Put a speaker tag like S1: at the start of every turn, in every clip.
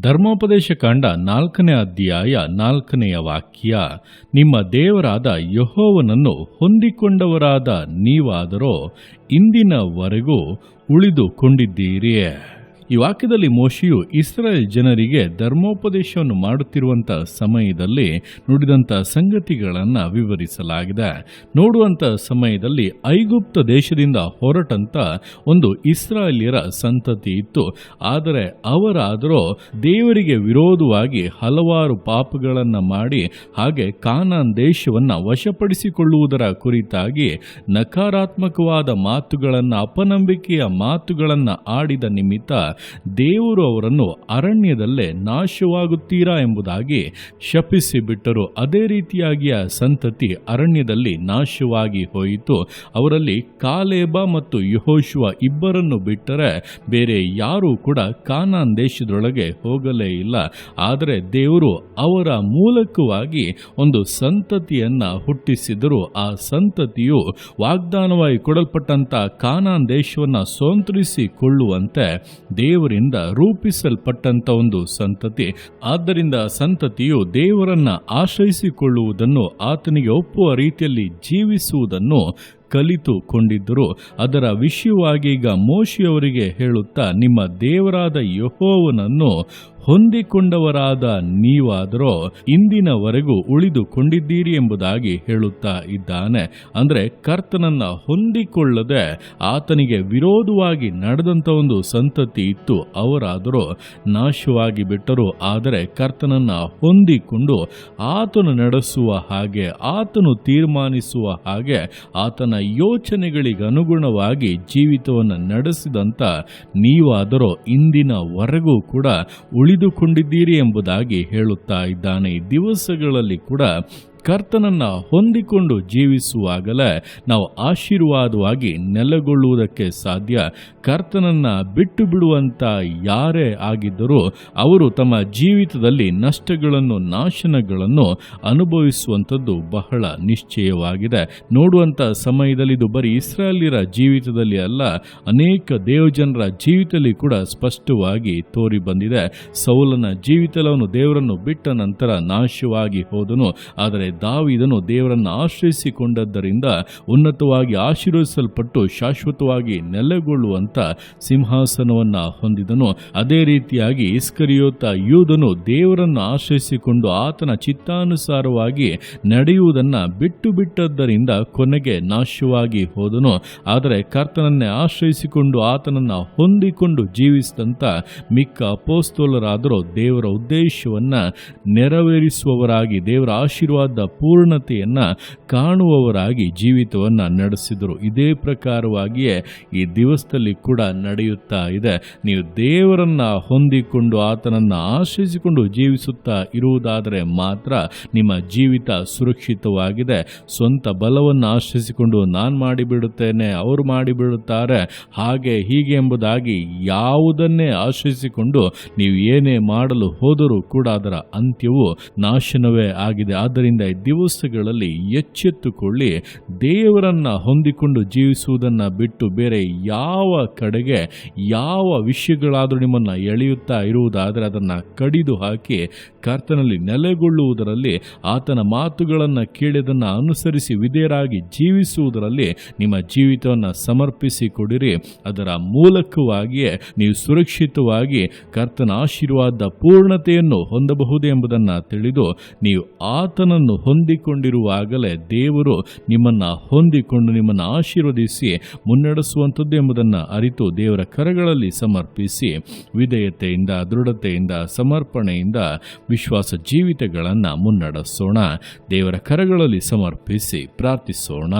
S1: ಧರ್ಮೋಪದೇಶ ಕಾಂಡ ನಾಲ್ಕನೇ ಅಧ್ಯಾಯ ನಾಲ್ಕನೆಯ ವಾಕ್ಯ ನಿಮ್ಮ ದೇವರಾದ ಯಹೋವನನ್ನು ಹೊಂದಿಕೊಂಡವರಾದ ನೀವಾದರೋ ಇಂದಿನವರೆಗೂ ಉಳಿದುಕೊಂಡಿದ್ದೀರಿ. ಈ ವಾಕ್ಯದಲ್ಲಿ ಮೋಶಿಯು ಇಸ್ರಾಯೇಲ್ ಜನರಿಗೆ ಧರ್ಮೋಪದೇಶವನ್ನು ಮಾಡುತ್ತಿರುವಂಥ ಸಮಯದಲ್ಲಿ ನುಡಿದಂಥ ಸಂಗತಿಗಳನ್ನು ವಿವರಿಸಲಾಗಿದೆ. ನೋಡುವಂಥ ಸಮಯದಲ್ಲಿ ಐಗುಪ್ತ ದೇಶದಿಂದ ಹೊರಟಂತ ಒಂದು ಇಸ್ರಾಯೇಲಿಯರ ಸಂತತಿ ಇತ್ತು. ಆದರೆ ಅವರಾದರೂ ದೇವರಿಗೆ ವಿರೋಧವಾಗಿ ಹಲವಾರು ಪಾಪಗಳನ್ನು ಮಾಡಿ, ಹಾಗೆ ಕಾನಾನ್ ದೇಶವನ್ನು ವಶಪಡಿಸಿಕೊಳ್ಳುವುದರ ಕುರಿತಾಗಿ ನಕಾರಾತ್ಮಕವಾದ ಮಾತುಗಳನ್ನು, ಅಪನಂಬಿಕೆಯ ಮಾತುಗಳನ್ನು ಆಡಿದ ನಿಮಿತ್ತ ದೇವರು ಅವರನ್ನು ಅರಣ್ಯದಲ್ಲೇ ನಾಶವಾಗುತ್ತೀರಾ ಎಂಬುದಾಗಿ ಶಪಿಸಿಬಿಟ್ಟರು. ಅದೇ ರೀತಿಯಾಗಿ ಆ ಸಂತತಿ ಅರಣ್ಯದಲ್ಲಿ ನಾಶವಾಗಿ ಹೋಯಿತು. ಅವರಲ್ಲಿ ಕಾಲೇಬ ಮತ್ತು ಯಹೋಶುವ ಇಬ್ಬರನ್ನು ಬಿಟ್ಟರೆ ಬೇರೆ ಯಾರೂ ಕೂಡ ಕಾನಾನ್ ದೇಶದೊಳಗೆ ಹೋಗಲೇ ಇಲ್ಲ. ಆದರೆ ದೇವರು ಅವರ ಮೂಲಕವಾಗಿ ಒಂದು ಸಂತತಿಯನ್ನ ಹುಟ್ಟಿಸಿದರು. ಆ ಸಂತತಿಯು ವಾಗ್ದಾನವಾಗಿ ಕೊಡಲ್ಪಟ್ಟಂಥ ಕಾನಾನ್ ದೇಶವನ್ನು ಸೋಂತರಿಸಿಕೊಳ್ಳುವಂತೆ ದೇವರಿಂದ ರೂಪಿಸಲ್ಪಟ್ಟಂತ ಒಂದು ಸಂತತಿ. ಆದ್ದರಿಂದ ಸಂತತಿಯು ದೇವರನ್ನ ಆಶ್ರಯಿಸಿಕೊಳ್ಳುವುದನ್ನು ಆತನಿಗೆ ಒಪ್ಪುವ ರೀತಿಯಲ್ಲಿ ಜೀವಿಸುವುದನ್ನು ಕಲಿತುಕೊಂಡಿದ್ದರು. ಅದರ ವಿಷಯವಾಗಿ ಈಗ ಮೋಶಿಯವರಿಗೆ ಹೇಳುತ್ತಾ, ನಿಮ್ಮ ದೇವರಾದ ಯಹೋವನನ್ನು ಹೊಂದಿಕೊಂಡವರಾದ ನೀವಾದರೂ, ಇಂದಿನವರೆಗೂ ಉಳಿದುಕೊಂಡಿದ್ದೀರಿ ಎಂಬುದಾಗಿ ಹೇಳುತ್ತಾ ಇದ್ದಾನೆ. ಅಂದರೆ ಕರ್ತನನ್ನ ಹೊಂದಿಕೊಳ್ಳದೆ ಆತನಿಗೆ ವಿರೋಧವಾಗಿ ನಡೆದಂತ ಒಂದು ಸಂತತಿ ಇತ್ತು, ಅವರಾದರೂ ನಾಶವಾಗಿ ಬಿಟ್ಟರು. ಆದರೆ ಕರ್ತನನ್ನ ಹೊಂದಿಕೊಂಡು ಆತನು ನಡೆಸುವ ಹಾಗೆ, ಆತನು ತೀರ್ಮಾನಿಸುವ ಹಾಗೆ ಆತನ ಯೋಚನೆಗಳಿಗೆ ಅನುಗುಣವಾಗಿ ಜೀವಿತವನ್ನು ನಡೆಸಿದಂಥ ನೀವಾದರೂ ಇಂದಿನವರೆಗೂ ಕೂಡ ಉಳಿದುಕೊಂಡಿದ್ದೀರಿ ಎಂಬುದಾಗಿ ಹೇಳುತ್ತಾ ಇದ್ದಾನೆ. ದಿವಸಗಳಲ್ಲಿ ಕೂಡ ಕರ್ತನನ್ನ ಹೊಂದಿಕೊಂಡು ಜೀವಿಸುವಾಗಲೇ ನಾವು ಆಶೀರ್ವಾದವಾಗಿ ನೆಲೆಗೊಳ್ಳುವುದಕ್ಕೆ ಸಾಧ್ಯ. ಕರ್ತನನ್ನ ಬಿಟ್ಟು ಬಿಡುವಂಥ ಯಾರೇ ಆಗಿದ್ದರೂ ಅವರು ತಮ್ಮ ಜೀವಿತದಲ್ಲಿ ನಷ್ಟಗಳನ್ನು, ನಾಶನಗಳನ್ನು ಅನುಭವಿಸುವಂಥದ್ದು ಬಹಳ ನಿಶ್ಚಯವಾಗಿದೆ. ನೋಡುವಂಥ ಸಮಯದಲ್ಲಿ ಇದು ಬರೀ ಇಸ್ರಾಯೇಲಿಯರ ಜೀವಿತದಲ್ಲಿ ಅಲ್ಲ, ಅನೇಕ ದೇವಜನರ ಜೀವಿತದಲ್ಲಿ ಕೂಡ ಸ್ಪಷ್ಟವಾಗಿ ತೋರಿ ಬಂದಿದೆ ಸೌಲನ ಜೀವಿತಲವನ್ನು ದೇವರನ್ನು ಬಿಟ್ಟ ನಂತರ ನಾಶವಾಗಿ ಹೋದನು. ಆದರೆ ದಾವಿದನು ದೇವರನ್ನು ಆಶ್ರಯಿಸಿಕೊಂಡದ್ದರಿಂದ ಉನ್ನತವಾಗಿ ಆಶೀರ್ವದಿಸಲ್ಪಟ್ಟು ಶಾಶ್ವತವಾಗಿ ನೆಲೆಗೊಳ್ಳುವಂತ ಸಿಂಹಾಸನವನ್ನ ಹೊಂದಿದನು. ಅದೇ ರೀತಿಯಾಗಿ ಇಸ್ಕರಿಯೋತ ಯೂದನು ದೇವರನ್ನು ಆಶ್ರಯಿಸಿಕೊಂಡು ಆತನ ಚಿತ್ತಾನುಸಾರವಾಗಿ ನಡೆಯುವುದನ್ನ ಬಿಟ್ಟು ಬಿಟ್ಟದ್ದರಿಂದ ಕೊನೆಗೆ ನಾಶವಾಗಿ ಹೋದನು. ಆದರೆ ಕರ್ತನನ್ನೇ ಆಶ್ರಯಿಸಿಕೊಂಡು ಆತನನ್ನ ಹೊಂದಿಕೊಂಡು ಜೀವಿಸಿದಂತ ಮಿಕ್ಕ ಅಪೋಸ್ತೋಲರಾದರೂ ದೇವರ ಉದ್ದೇಶವನ್ನ ನೆರವೇರಿಸುವವರಾಗಿ ದೇವರ ಆಶೀರ್ವಾದ ಪೂರ್ಣತೆಯನ್ನ ಕಾಣುವವರಾಗಿ ಜೀವಿತವನ್ನು ನಡೆಸಿದರು. ಇದೇ ಪ್ರಕಾರವಾಗಿಯೇ ಈ ದಿವಸದಲ್ಲಿ ಕೂಡ ನಡೆಯುತ್ತಾ ಇದೆ. ನೀವು ದೇವರನ್ನ ಹೊಂದಿಕೊಂಡು ಆತನನ್ನು ಆಶ್ರಯಿಸಿಕೊಂಡು ಜೀವಿಸುತ್ತಾ ಇರುವುದಾದರೆ ಮಾತ್ರ ನಿಮ್ಮ ಜೀವಿತ ಸುರಕ್ಷಿತವಾಗಿದೆ. ಸ್ವಂತ ಬಲವನ್ನು ಆಶ್ರಯಿಸಿಕೊಂಡು ನಾನು ಮಾಡಿಬಿಡುತ್ತೇನೆ, ಅವರು ಮಾಡಿಬಿಡುತ್ತಾರೆ, ಹಾಗೆ ಹೀಗೆ ಎಂಬುದಾಗಿ ಯಾವುದನ್ನೇ ಆಶ್ರಯಿಸಿಕೊಂಡು ನೀವು ಏನೇ ಮಾಡಲು ಹೋದರೂ ಕೂಡ ಅದರ ಅಂತ್ಯವು ನಾಶನವೇ ಆಗಿದೆ. ಆದ್ದರಿಂದ ದಿವಸಗಳಲ್ಲಿ ಎಚ್ಚೆತ್ತುಕೊಳ್ಳಿ. ದೇವರನ್ನು ಹೊಂದಿಕೊಂಡು ಜೀವಿಸುವುದನ್ನು ಬಿಟ್ಟು ಬೇರೆ ಯಾವ ಕಡೆಗೆ, ಯಾವ ವಿಷಯಗಳಾದರೂ ನಿಮ್ಮನ್ನು ಎಳೆಯುತ್ತಾ ಇರುವುದಾದರೆ ಅದನ್ನು ಕಡಿದು ಹಾಕಿ ಕರ್ತನಲ್ಲಿ ನೆಲೆಗೊಳ್ಳುವುದರಲ್ಲಿ, ಆತನ ಮಾತುಗಳನ್ನು ಕೇಳಿದನ್ನು ಅನುಸರಿಸಿ ವಿಧೇಯರಾಗಿ ಜೀವಿಸುವುದರಲ್ಲಿ ನಿಮ್ಮ ಜೀವಿತವನ್ನು ಸಮರ್ಪಿಸಿ ಕೊಡಿರಿ ಅದರ ಮೂಲಕವಾಗಿಯೇ ನೀವು ಸುರಕ್ಷಿತವಾಗಿ ಕರ್ತನ ಆಶೀರ್ವಾದ ಪೂರ್ಣತೆಯನ್ನು ಹೊಂದಬಹುದು ಎಂಬುದನ್ನು ತಿಳಿದು ನೀವು ಆತನನ್ನು ಹೊಂದಿಕೊಂಡಿರುವಾಗಲೇ ದೇವರು ನಿಮ್ಮನ್ನು ಹೊಂದಿಕೊಂಡು ನಿಮ್ಮನ್ನು ಆಶೀರ್ವದಿಸಿ ಮುನ್ನಡೆಸುವಂಥದ್ದು ಎಂಬುದನ್ನು ಅರಿತು ದೇವರ ಕರಗಳಲ್ಲಿ ಸಮರ್ಪಿಸಿ ವಿಧೇಯತೆಯಿಂದ, ದೃಢತೆಯಿಂದ, ಸಮರ್ಪಣೆಯಿಂದ ವಿಶ್ವಾಸ ಜೀವಿತಗಳನ್ನು ಮುನ್ನಡೆಸೋಣ. ದೇವರ ಕರಗಳಲ್ಲಿ ಸಮರ್ಪಿಸಿ ಪ್ರಾರ್ಥಿಸೋಣ.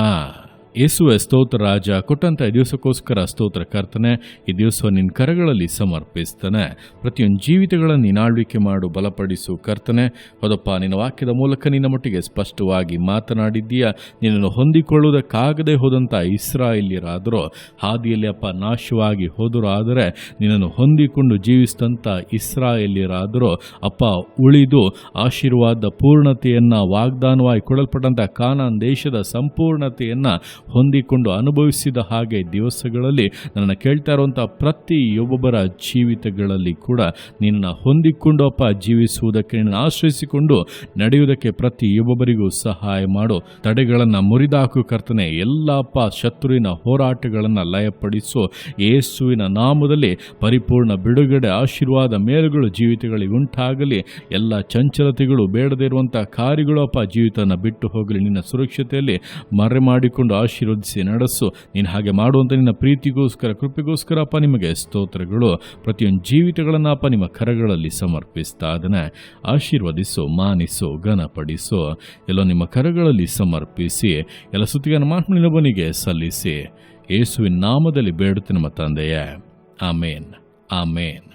S1: ಯೇಸುವೆ ಸ್ತೋತ್ರ ರಾಜ, ಕೊಟ್ಟಂತ ಈ ದಿವಸಕ್ಕೋಸ್ಕರ ಸ್ತೋತ್ರ ಕರ್ತನೆ, ಈ ದಿವಸ ನಿನ್ನ ಕರಗಳಲ್ಲಿ ಸಮರ್ಪಿಸ್ತಾನೆ. ಪ್ರತಿಯೊಂದು ಜೀವಿತಗಳನ್ನು ನೀನು ಆಳ್ವಿಕೆ ಮಾಡು, ಬಲಪಡಿಸು ಕರ್ತನೆ. ಹೌದಪ್ಪ, ನಿನ್ನ ವಾಕ್ಯದ ಮೂಲಕ ನಿನ್ನ ಮಟ್ಟಿಗೆ ಸ್ಪಷ್ಟವಾಗಿ ಮಾತನಾಡಿದ್ದೀಯ. ನಿನ್ನನ್ನು ಹೊಂದಿಕೊಳ್ಳುವುದಕ್ಕಾಗದೆ ಹೋದಂಥ ಇಸ್ರಾಯೇಲ್ಯರಾದರೂ, ಹಾದಿಯಲ್ಲಿ ಅಪ್ಪ ನಾಶವಾಗಿ ಹೋದರೂ ಆದರೆ, ನಿನ್ನನ್ನು ಹೊಂದಿಕೊಂಡು ಜೀವಿಸಿದಂಥ ಇಸ್ರಾಯೇಲ್ಯರಾದರೂ, ಅಪ್ಪ ಉಳಿದು ಆಶೀರ್ವಾದ, ಪೂರ್ಣತೆಯನ್ನು, ವಾಗ್ದಾನವಾಗಿ ಕೊಡಲ್ಪಟ್ಟಂಥ ಕಾನಾನ್ ದೇಶದ ಸಂಪೂರ್ಣತೆಯನ್ನು ಹೊಂದಿಕೊಂಡು ಅನುಭವಿಸಿದ ಹಾಗೆ ದಿವಸಗಳಲ್ಲಿ ನನ್ನ ಕೇಳ್ತಾ ಇರುವಂಥ ಪ್ರತಿಯೊಬ್ಬೊಬ್ಬರ ಜೀವಿತಗಳಲ್ಲಿ ಕೂಡ ನಿನ್ನ ಹೊಂದಿಕೊಂಡು ಅಪ್ಪ ಜೀವಿಸುವುದಕ್ಕೆ ನಿನ್ನ ಆಶ್ರಯಿಸಿಕೊಂಡು ನಡೆಯುವುದಕ್ಕೆ ಪ್ರತಿಯೊಬ್ಬೊಬ್ಬರಿಗೂ ಸಹಾಯ ಮಾಡು. ತಡೆಗಳನ್ನು ಮುರಿದಾಕು ಕರ್ತನೆ. ಎಲ್ಲಪ್ಪ ಶತ್ರುವಿನ ಹೋರಾಟಗಳನ್ನು ಲಯಪಡಿಸು. ಯೇಸುವಿನ ನಾಮದಲ್ಲಿ ಪರಿಪೂರ್ಣ ಬಿಡುಗಡೆ, ಆಶೀರ್ವಾದ, ಮೇಲುಗಳು ಜೀವಿತಗಳಿಗೆ ಉಂಟಾಗಲಿ. ಎಲ್ಲ ಚಂಚಲತೆಗಳು ಬೇಡದೇ ಇರುವಂಥ ಕಾರ್ಯಗಳು ಅಪ್ಪ ಜೀವಿತನ ಬಿಟ್ಟು ಹೋಗಲಿ. ನಿನ್ನ ಸುರಕ್ಷತೆಯಲ್ಲಿ ಮರೆ ಮಾಡಿಕೊಂಡು ಆಶೀರ್ವದಿಸಿ ನಡೆಸು. ನೀನು ಹಾಗೆ ಮಾಡುವಂಥ ನಿನ್ನ ಪ್ರೀತಿಗೋಸ್ಕರ, ಕೃಪೆಗೋಸ್ಕರ ಅಪ್ಪ ನಿಮಗೆ ಸ್ತೋತ್ರಗಳು. ಪ್ರತಿಯೊಂದು ಜೀವಿತಗಳನ್ನು ಅಪ್ಪ ನಿಮ್ಮ ಕರಗಳಲ್ಲಿ ಸಮರ್ಪಿಸ್ತಾ ಅದನ್ನು ಆಶೀರ್ವದಿಸು, ಮಾನಿಸು, ಘನಪಡಿಸು. ಎಲ್ಲ ನಿಮ್ಮ ಕರಗಳಲ್ಲಿ ಸಮರ್ಪಿಸಿ, ಎಲ್ಲ ಸುತ್ತಿಗೆ ಮಾತನಿಗೆ ಸಲ್ಲಿಸಿ. ಯೇಸುವಿನ ನಾಮದಲ್ಲಿ ಬೇಡುತ್ತೆ ನಮ್ಮ ತಂದೆಯೇ. ಆಮೇನ್. ಆಮೇನ್.